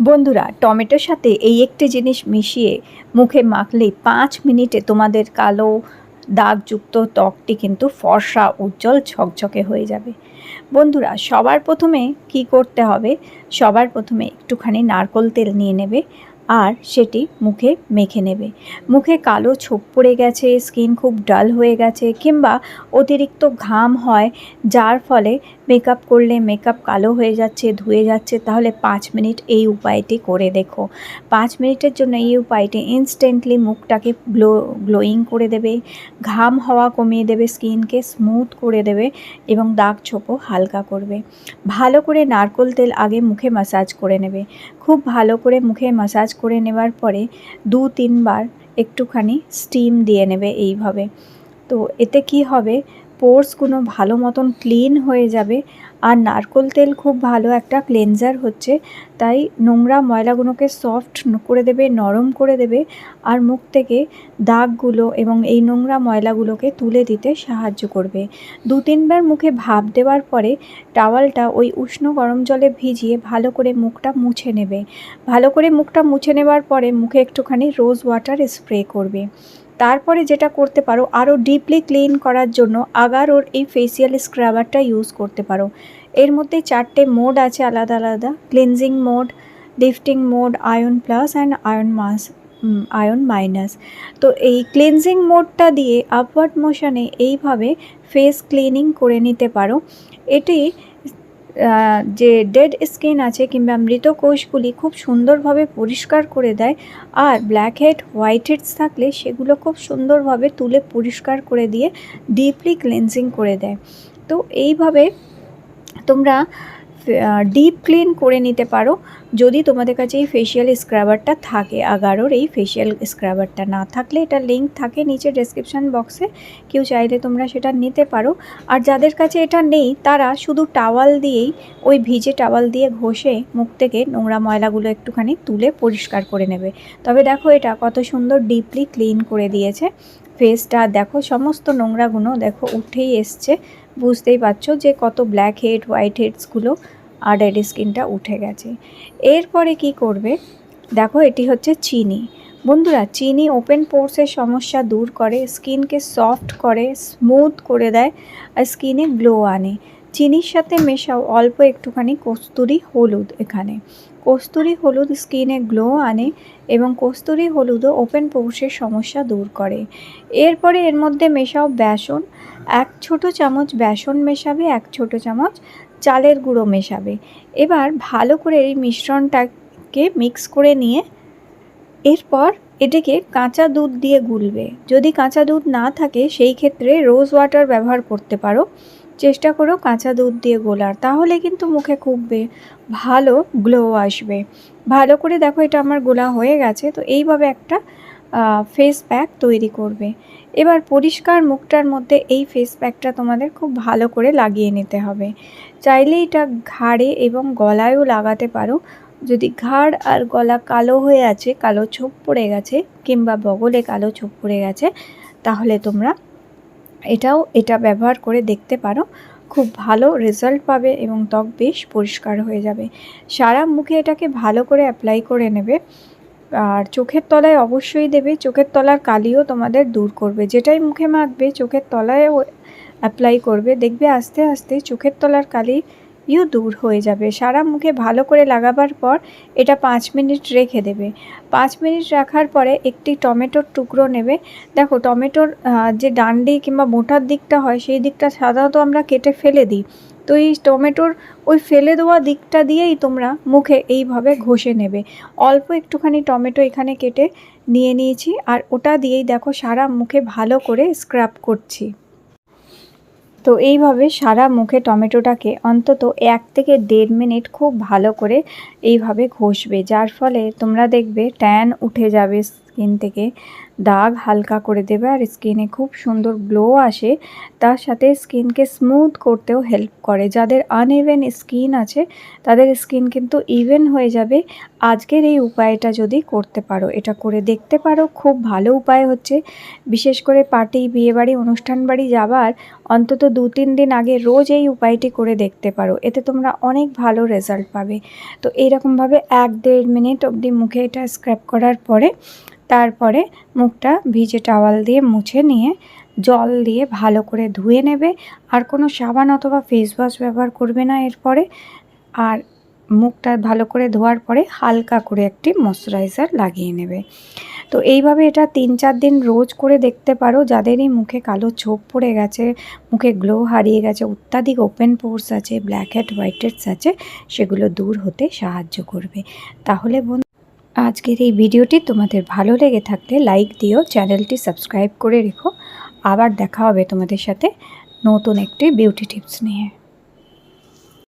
বন্ধুরা, টমেটোর সাথে এই একটি জিনিস মিশিয়ে মুখে মাখলেই পাঁচ মিনিটে তোমাদের কালো দাগযুক্ত ত্বকটি কিন্তু ফর্সা, উজ্জ্বল, ঝকঝকে হয়ে যাবে। বন্ধুরা, সবার প্রথমে কি করতে হবে? সবার প্রথমে একটুখানি নারকোল তেল নিয়ে নেবে আর সেটি মুখে মেখে নেবে। মুখে কালো ছোপ পড়ে গেছে, স্কিন খুব ডাল হয়ে গেছে কিংবা অতিরিক্ত ঘাম হয়, যার ফলে মেকআপ করলে মেকআপ কালো হয়ে যাচ্ছে, ধুয়ে যাচ্ছে, তাহলে পাঁচ মিনিট এই উপায়টি করে দেখো। পাঁচ মিনিটের জন্য এই উপায়টি ইনস্ট্যান্টলি মুখটাকে গ্লো গ্লোয়িং করে দেবে, ঘাম হওয়া কমিয়ে দেবে, স্কিনকে স্মুথ করে দেবে এবং দাগ ছোপও হালকা করবে। ভালো করে নারকোল তেল আগে মুখে মাসাজ করে নেবে। খুব ভালো করে মুখে মাসাজ করে নেওয়ার পরে দু, তিনবার একটুখানি স্টিম দিয়ে নেবে এইভাবে। তো এতে কি হবে? পোর্সগুলো ভালো মতন ক্লিন হয়ে যাবে। আর নারকোল তেল খুব ভালো একটা ক্লেনজার হচ্ছে। তাই নোংরা ময়লাগুলোকে সফট করে দেবে, নরম করে দেবে। আর মুখ থেকে দাগগুলো এবং এই নোংরা ময়লাগুলোকে তুলে দিতে সাহায্য করবে। দু তিনবার মুখে ভাপ দেওয়ার পরে টাওয়ালটা ওই উষ্ণ গরম জলে ভিজিয়ে ভালো করে মুখটা মুছে নেবে। ভালো করে মুখটা মুছে নেবার পরে মুখে একটুখানি রোজ ওয়াটার স্প্রে করবে। তারপরে যেটা করতে পারো আরও ডিপলি ক্লিন করার জন্য আগারোর এই ফেসিয়াল স্ক্রাবারটা ইউজ করতে পারো। এর মধ্যে চারটে মোড আছে আলাদা আলাদা cleansing mode lifting mode ion plus and ion mass ion minus তো এই ক্লিনজিং মোডটা দিয়ে আপওয়ার্ড মোশনে এইভাবে ফেস ক্লিনিং করে নিতে পারো। এটি যে ডেড স্কিন আছে কিংবা মৃত কোষগুলি খুব সুন্দরভাবে পরিষ্কার করে দেয়, আর ব্ল্যাক হেড হোয়াইট হেডস থাকলে সেগুলো খুব সুন্দরভাবে তুলে পরিষ্কার করে দিয়ে ডিপলি ক্লেন্সিং করে দেয়। তো এইভাবে তোমরা ডিপ ক্লিন করে নিতে পারো। যদি তোমাদের কাছে এই ফেশিয়াল স্ক্রাবারটা থাকে, আগারোর এই ফেশিয়াল স্ক্রাবারটা না থাকলে, এটা লিঙ্ক থাকে নিচে ডেসক্রিপশান বক্সে কেউ চাইলে তোমরা সেটা নিতে পারো। আর যাদের কাছে এটা নেই, তারা শুধু টাওয়াল দিয়েই, ওই ভিজে টাওয়াল দিয়ে ঘষে মুখ থেকে নোংরা ময়লাগুলো একটুখানি তুলে পরিষ্কার করে নেবে। তবে দেখো এটা কত সুন্দর ডিপলি ক্লিন করে দিয়েছে। ফেসটা দেখো সমস্ত নোংরাগুলো দেখো উঠেই এসছে। বুঝতেই পারছ যে কত ব্ল্যাক হেড হোয়াইট হেডসগুলো আর ডেড স্কিনটা উঠে গেছে। এরপরে কি করবে? দেখো, এটি হচ্ছে চিনি। বন্ধুরা, চিনি ওপেন পোর্সের সমস্যা দূর করে, স্কিনকে সফট করে স্মুথ করে দেয় আর স্কিনে গ্লো আনে। চিনির সাথে মেশাও, অল্প একটুখানি কস্তুরি হলুদ এখানে। কস্তুরি হলুদ স্কিনে গ্লো আনে এবং কস্তুরি হলুদও ওপেন পোর্সের সমস্যা দূর করে। এরপরে এর মধ্যে মেশাও বেসন। এক ছোট চামচ বেসন মেশাবে, এক ছোট চামচ চালের গুঁড়ো মেশাবে। এবার ভালো করে এই মিশ্রণটাকে মিক্স করে নিয়ে এরপর এটাকে কাঁচা দুধ দিয়ে গুলবে। যদি কাঁচা দুধ না থাকে, সেই ক্ষেত্রে রোজ ওয়াটার ব্যবহার করতে পারো। চেষ্টা করো কাঁচা দুধ দিয়ে গোলার। তাহলে কিন্তু মুখে খুব ভালো গ্লো আসবে। ভালো করে দেখো এটা আমার গোলা হয়ে গেছে, তো এইভাবে একটা ফেস প্যাক তৈরি করবে। এবার পরিষ্কার মুখটার মধ্যে এই ফেস প্যাকটা তোমাদের খুব ভালো করে লাগিয়ে নিতে হবে। চাইলে এটা ঘাড়ে এবং গলায়ও লাগাতে পারো। যদি ঘাড় আর গলা কালো হয়ে আছে, কালো ছোপ পড়ে গেছে কিংবা বগলে কালো ছোপ পড়ে গেছে, তাহলে তোমরা এটাও এটা ব্যবহার করে দেখতে পারো। খুব ভালো রেজাল্ট পাবে এবং ত্বক বেশ পরিষ্কার হয়ে যাবে। সারা মুখে এটাকে ভালো করে অ্যাপ্লাই করে নেবে। আর চোখের তলায় অবশ্যই দেবে। চোখের তলার কালিও তোমাদের দূর করবে। যেটাই মুখে মাখবে, চোখের তলায় অ্যাপ্লাই করবে। দেখবে আস্তে আস্তে চোখের তলার কালি ইও দূর হয়ে যাবে। সারা মুখে ভালো করে লাগাবার পর এটা পাঁচ মিনিট রেখে দেবে। পাঁচ মিনিট রাখার পরে একটি টমেটোর টুকরো নেবে। দেখো, টমেটোর যে ডান্ডি কিংবা মোটার দিকটা হয়, সেই দিকটা সাধারণত আমরা কেটে ফেলে দিই। তো এই টমেটোর ওই ফেলে দেওয়া দিকটা দিয়েই তোমরা মুখে এইভাবে ঘষে নেবে। অল্প একটুখানি টমেটো এখানে কেটে নিয়ে নিয়েছি। আর ওটা দিয়েই দেখো, সারা মুখে ভালো করে স্ক্রাব করছি। তো এইভাবে সারা মুখে টমেটোটাকে অন্তত এক থেকে দেড় মিনিট খুব ভালো করে এইভাবে ঘষবে, যার ফলে তোমরা দেখবে ট্যান উঠে যাবে স্কিন থেকে দাগ হালকা করে দেবে আর স্কিনে খুব সুন্দর গ্লো আসে। তার সাথে স্কিনকে স্মুথ করতেও হেল্প করে। যাদের আনইভেন স্কিন আছে, তাদের স্কিন কিন্তু ইভেন হয়ে যাবে। আজকের এই উপায়টা যদি করতে পারো, এটা করে দেখতে পারো, খুব ভালো উপায় হচ্ছে। বিশেষ করে পার্টি বিয়েবাড়ি অনুষ্ঠান বাড়ি যাবার অন্তত দু তিন দিন আগে রোজ এই উপায়টি করে দেখতে পারো। এতে তোমরা অনেক ভালো রেজাল্ট পাবে। তো এইরকমভাবে এক দেড় মিনিট অবধি মুখে এটা স্ক্র্যাপ করার পরে তারপরে মুখটা ভিজে টাওয়াল দিয়ে মুছে নিয়ে জল দিয়ে ভালো করে ধুয়ে নেবে। আর কোনো সাবান অথবা ফেস ওয়াশ ব্যবহার করবে না এরপরে। আর মুখটা ভালো করে ধোয়ার পরে হালকা করে একটি ময়শ্চারাইজার লাগিয়ে নেবে। তো এইভাবে এটা তিন চার দিন রোজ করে দেখতে পারো। যাদেরই মুখে কালো ছোপ পড়ে গেছে, মুখে গ্লো হারিয়ে গেছে, অত্যাধিক ওপেন পোর্স আছে ব্ল্যাক হেড হোয়াইট হেডস আছে, সেগুলো দূর হতে সাহায্য করবে। তাহলে আজকের এই ভিডিওটি তোমাদের ভালো লেগে থাকলে লাইক দিও, চ্যানেলটি সাবস্ক্রাইব করে রেখো। আবার দেখা হবে তোমাদের সাথে নতুন একটি বিউটি টিপস নিয়ে।